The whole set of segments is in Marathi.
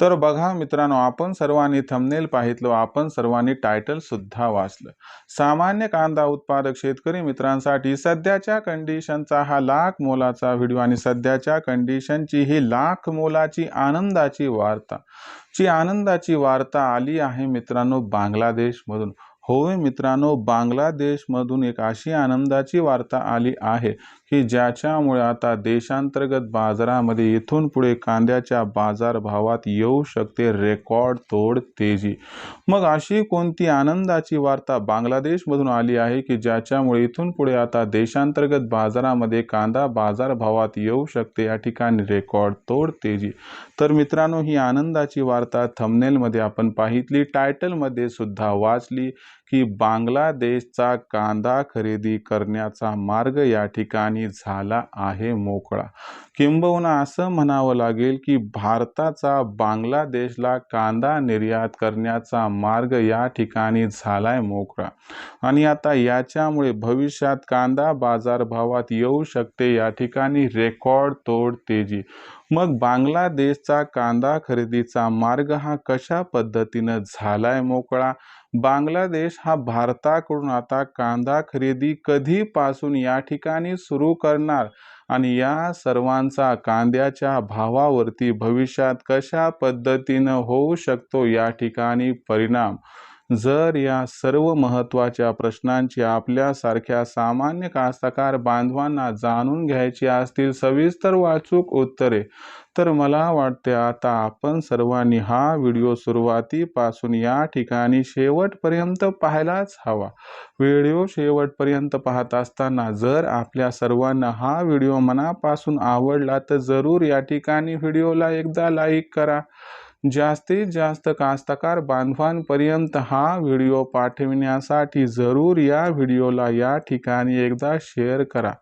तर बघा मित्रांनो आपण सर्वांनी थंबनेल पाहितलं आपण सर्वांनी टायटल सुद्धा वाचलं. सामान्य कांदा उत्पादक शेतकरी मित्रांसाठी सध्याच्या कंडिशनचा हा लाख मोलाचा व्हिडिओ आणि सध्याच्या कंडिशनची ही लाख मोलाची आनंदाची वार्ता. ची आनंदाची वार्ता आली आहे मित्रांनो बांगलादेशमधून. होय मित्रांनो बांगलादेशमधून एक अशी आनंदाची वार्ता आली आहे. की ज्याच्यामुळे आता देशांतर्गत बाजारामध्ये इथून पुढे कांद्याच्या बाजारभावात येऊ शकते रेकॉर्ड तोड तेजी. मग अशी कोणती आनंदाची वार्ता बांगलादेशमधून आली आहे की ज्याच्यामुळे इथून पुढे आता देशांतर्गत बाजारामध्ये कांदा बाजारभावात येऊ शकते? या ठिकाणी रेकॉर्ड तोड तेजी. तर मित्रांनो ही आनंदाची वार्ता थंबनेलमध्ये आपण पाहितली. टायटलमध्ये सुद्धा वाचली की बांगलादेशचा कांदा खरेदी करण्याचा मार्ग या ठिकाणी झाला आहे मोकळा. किंबहुना असं म्हणावं लागेल की भारताचा बांगलादेशला कांदा निर्यात करण्याचा मार्ग या ठिकाणी झालाय मोकळा. आणि आता याच्यामुळे भविष्यात कांदा बाजारभावात येऊ शकते या ठिकाणी रेकॉर्ड तोड तेजी मग बांगलादेशचा कांदा खरेदीचा मार्ग हा कशा पद्धतीनं झालाय मोकळा? बांगलादेश हा भारताकडून आता कांदा खरेदी कधीपासून या ठिकाणी सुरू करणार? आणि या सर्वांचा कांद्याच्या भावावरती भविष्यात कशा पद्धतीनं होऊ शकतो या ठिकाणी परिणाम? जर या सर्व महत्त्वाच्या प्रश्नांची आपल्यासारख्या सामान्य कास्तकार बांधवांना जाणून घ्यायची असतील सविस्तर वाचूक उत्तरे तर मला वाटते आता आपण सर्वांनी हा व्हिडिओ सुरुवातीपासून या ठिकाणी शेवटपर्यंत पाहायलाच हवा. व्हिडिओ शेवटपर्यंत पाहत असताना जर आपल्या सर्वांना हा व्हिडिओ मनापासून आवडला तर जरूर या ठिकाणी व्हिडिओला एकदा लाईक करा. जास्तीत जास्त कास्तकार बांधवांपर्यंत हा व्हिडिओ पाठविण्यासाठी जरूर या व्हिडिओला या ठिकाणी एकदा शेअर करा.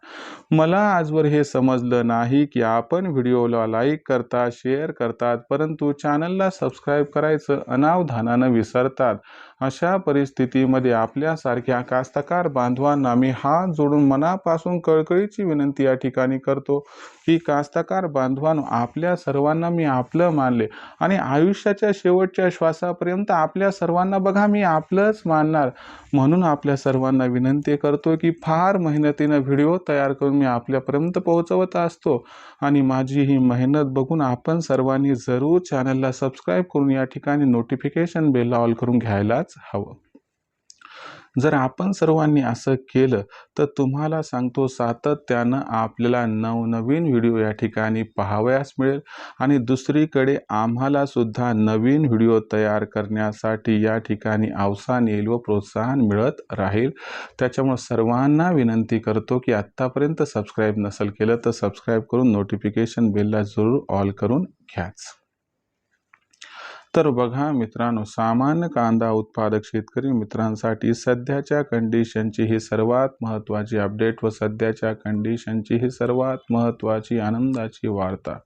मला आजवर हे समजलं नाही की आपण व्हिडिओला लाईक करतात शेअर करतात परंतु चॅनलला सबस्क्राईब करायचं अनावधानानं विसरतात. अशा परिस्थितीमध्ये आपल्यासारख्या कास्तकार बांधवांना मी हात जोडून मनापासून कळकळीची विनंती या ठिकाणी करतो की कास्तकार बांधवांनो आपल्या सर्वांना मी आपलं मानले आणि आयुष्याच्या शेवटच्या श्वासापर्यंत आपल्या सर्वांना बघा मी आपलंच मानणार. म्हणून आपल्या सर्वांना विनंती करतो की फार मेहनतीनं व्हिडिओ तयार करून मी आपल्यापर्यंत पोहोचवत असतो आणि माझी ही मेहनत बघून आपण सर्वांनी जरूर चॅनलला सबस्क्राईब करून या ठिकाणी नोटिफिकेशन बेल ऑल करून घ्यायलाच हवं. जर आपण सर्वांनी असं केलं तर तुम्हाला सांगतो सातत्यानं आपल्याला नवनवीन व्हिडिओ या ठिकाणी पाहावयास मिळेल आणि दुसरीकडे आम्हाला सुद्धा नवीन व्हिडिओ तयार करण्यासाठी या ठिकाणी अवसान येईल व प्रोत्साहन मिळत राहील. त्याच्यामुळे सर्वांना विनंती करतो की आत्तापर्यंत सबस्क्राईब नसेल केलं तर सबस्क्राईब करून नोटिफिकेशन बेलला जरूर ऑल करून घ्याच. तर बघा मित्रांनो सामान्य कांदा उत्पादक शेतकरी मित्रांसाठी सध्याच्या कंडिशनची ही सर्वात महत्त्वाची अपडेट व सध्याच्या कंडिशनची ही सर्वात महत्त्वाची आनंदाची वार्ता.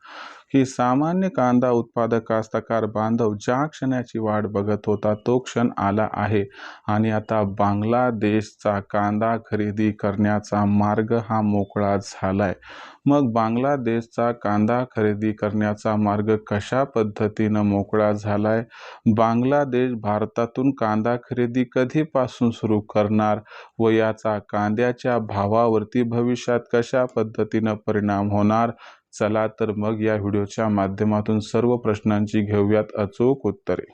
की सामान्य कांदा उत्पादक कास्तकार बांधव ज्या क्षणाची वाट बघत होता तो क्षण आला आहे. आणि आता बांगलादेशचा कांदा खरेदी करण्याचा मार्ग हा मोकळा झालाय. मग बांगलादेशचा कांदा खरेदी करण्याचा मार्ग कशा पद्धतीनं मोकळा झालाय? बांगलादेश भारतातून कांदा खरेदी कधीपासून सुरू करणार व याचा कांद्याच्या भावावरती भविष्यात कशा पद्धतीनं परिणाम होणार? चला तर मग या व्हिडिओच्या माध्यमातून सर्व प्रश्नांची घेऊयात अचूक उत्तरे.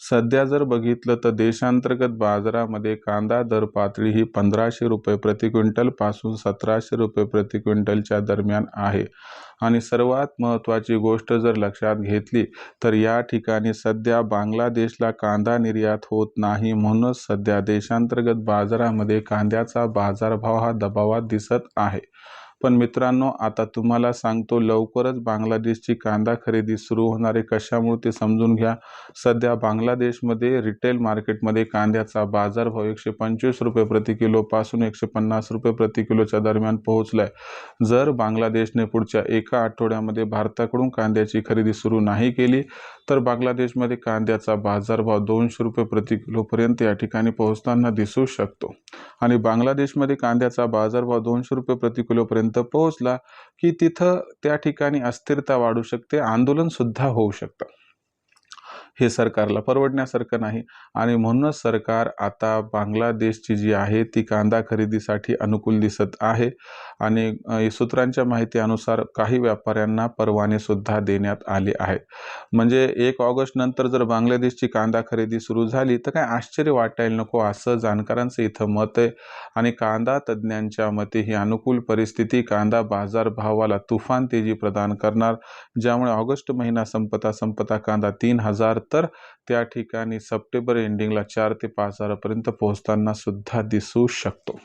सध्या जर बघितलं तर देशांतर्गत बाजारामध्ये कांदा दर पातळी ही पंधराशे रुपये प्रति क्विंटलपासून सतराशे रुपये प्रति क्विंटलच्या दरम्यान आहे. आणि सर्वात महत्त्वाची गोष्ट जर लक्षात घेतली तर या ठिकाणी सध्या बांगलादेशला कांदा निर्यात होत नाही म्हणूनच सध्या देशांतर्गत बाजारामध्ये कांद्याचा बाजारभाव हा दबावात दिसत आहे. पण मित्रांनो आता तुम्हाला सांगतो लवकरच बांगलादेशची कांदा खरेदी सुरू होणारे कशामुळे ते समजून घ्या. सध्या बांगलादेशमध्ये रिटेल मार्केटमध्ये कांद्याचा बाजारभाव एकशे पंचवीस रुपये प्रति किलोपासून एकशे पन्नास रुपये प्रति किलोच्या दरम्यान पोहोचलाय. जर बांगलादेशने पुढच्या एका आठवड्यामध्ये भारताकडून कांद्याची खरेदी सुरू नाही केली तर बांगलादेशमध्ये कांद्याचा बाजारभाव दोनशे रुपये प्रति किलोपर्यंत या ठिकाणी पोहोचताना दिसू शकतो. आणि बांगलादेशमध्ये कांद्याचा बाजारभाव दोनशे रुपये प्रति किलोपर्यंत पोहोचला की तिथं त्या ठिकाणी अस्थिरता वाढू शकते आंदोलनसुद्धा होऊ शकतं. हे सरकारला परवडण्यासारखं नाही. आणि म्हणूनच सरकार आता बांगलादेशची जी आहे ती कांदा खरेदीसाठी अनुकूल दिसत आहे. आणि सूत्रांच्या माहितीनुसार काही व्यापाऱ्यांना परवाने सुद्धा देण्यात आले आहेत. म्हणजे एक ऑगस्ट नंतर जर बांगलादेशची कांदा खरेदी सुरू झाली तर काय आश्चर्य वाटायला नको? असं जाणकारांचं इथं मत आहे. आणि कांदा तज्ज्ञांच्या मते ही अनुकूल परिस्थिती कांदा बाजार भावाला तुफान तेजी प्रदान करणार. ज्यामुळे ऑगस्ट महिना संपता संपता कांदा तीन हजार तर त्या ठिकाणी सप्टेंबर एंडिंगला चार ते पाच हजारापर्यंत पोहोचताना सुद्धा दिसू शकतो.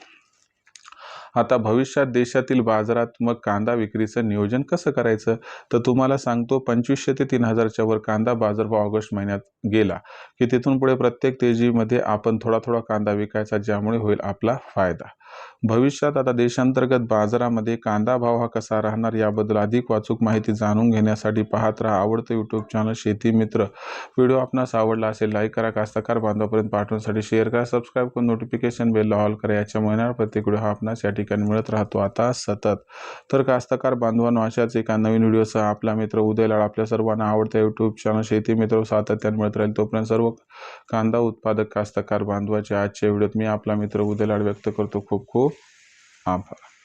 आता भविष्यात देशातील बाजारात मग कांदा विक्रीचं नियोजन कसं करायचं? तर तुम्हाला सांगतो पंचवीसशे ते तीन हजारच्या वर कांदा बाजारभाव ऑगस्ट महिन्यात गेला की तिथून पुढे प्रत्येक तेजीमध्ये आपण थोडा थोडा कांदा विकायचा ज्यामुळे होईल आपला फायदा. भविष्यात आता देशांतर्गत बाजारामध्ये कांदा भाव हा कसा राहणार याबद्दल अधिक वाचूक माहिती जाणून घेण्यासाठी पाहत राहा आवडतं यूट्यूब चॅनल शेती मित्र. व्हिडिओ आपणास आवडला असेल लाईक करा कास्तकार बांधवापर्यंत पाठवण्यासाठी शेअर करा सबस्क्राईब करून नोटिफिकेशन बेल ऑल करा याच्या महिन्यावर प्रत्येक व्हिडिओ हा आपणास या ठिकाणी मिळत राहतो. आता सतत. तर कास्तकार बांधवांनो अशाच एका नवीन व्हिडिओसह आपला मित्र उदय लाड आपल्या सर्वांना आवडत्या यूट्यूब चॅनल शेती मित्र सातत्याने मिळत राहील तोपर्यंत सर्व कांदा उत्पादक कास्तकार बांधवाचे आजच्या व्हिडिओत मी आपला मित्र उदय लाड व्यक्त करतो. खूप खूप आभार.